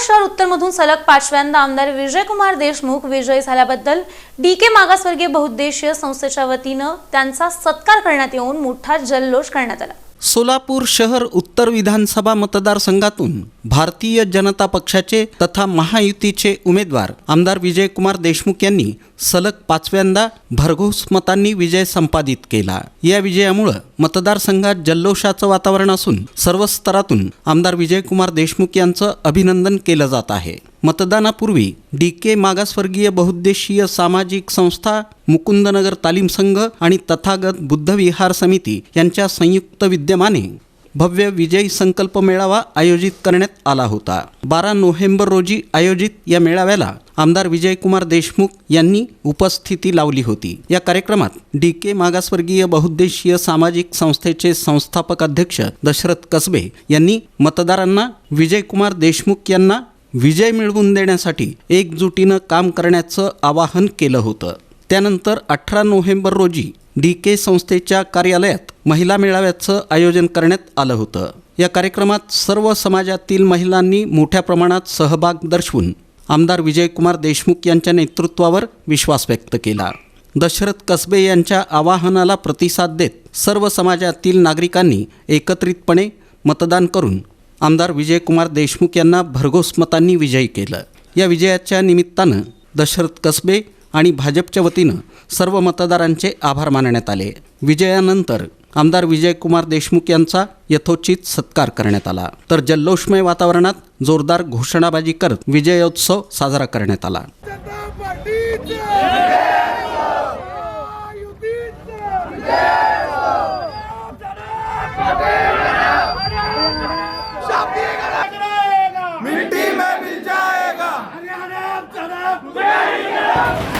शहर उत्तरमधून सलग पाचव्यांदा आमदार विजयकुमार देशमुख विजयी झाल्याबद्दल डी के मागासवर्गीय बहुउद्देशीय संस्थेच्या वतीनं त्यांचा सत्कार करण्यात येऊन मोठा जल्लोष करण्यात आला. सोलापूर शहर उत्तर विधानसभा मतदारसंघातून भारतीय जनता पक्षाचे तथा महायुतीचे उमेदवार आमदार विजयकुमार देशमुख यांनी सलग पाचव्यांदा भरघोस मतांनी विजय संपादित केला. या विजयामुळं मतदारसंघात जल्लोषाचं वातावरण असून सर्व स्तरातून आमदार विजयकुमार देशमुख यांचं अभिनंदन केलं जात आहे. मतदानापूर्वी डी के मागासवर्गीय बहुउद्देशीय सामाजिक संस्था मुकुंदनगर तालीम संघ आणि तथागत बुद्धविहार समिती यांच्या संयुक्त विद्यमाने भव्य विजयी संकल्प मेळावा आयोजित करण्यात आला होता. बारा नोव्हेंबर रोजी आयोजित या मेळाव्याला आमदार विजयकुमार देशमुख यांनी उपस्थिती लावली होती. या कार्यक्रमात डी के मागासवर्गीय बहुउद्देशीय सामाजिक संस्थेचे संस्थापक अध्यक्ष दशरथ कसबे यांनी मतदारांना विजयकुमार देशमुख यांना विजय मिळवून देण्यासाठी एकजुटीनं काम करण्याचं आवाहन केलं होतं. त्यानंतर अठरा नोव्हेंबर रोजी डी के संस्थेच्या कार्यालयात महिला मेळाव्याचं आयोजन करण्यात आलं होतं. या कार्यक्रमात सर्व समाजातील महिलांनी मोठ्या प्रमाणात सहभाग दर्शवून आमदार विजयकुमार देशमुख यांच्या नेतृत्वावर विश्वास व्यक्त केला. दशरथ कसबे यांच्या आवाहनाला प्रतिसाद देत सर्व समाजातील नागरिकांनी एकत्रितपणे मतदान करून आमदार विजयकुमार देशमुख यांना भरघोस मतांनी विजयी केलं. या विजयाच्या निमित्तानं दशरथ कसबे आणि भाजपच्या वतीनं सर्व मतदारांचे आभार मानण्यात आले. विजयानंतर आमदार विजयकुमार देशमुख यांचा यथोचित सत्कार करण्यात आला. तर जल्लोषमय वातावरणात जोरदार घोषणाबाजी करत विजयोत्सव साजरा करण्यात आला. मिट्टी में मिल जाएगा। हरियाणा हरे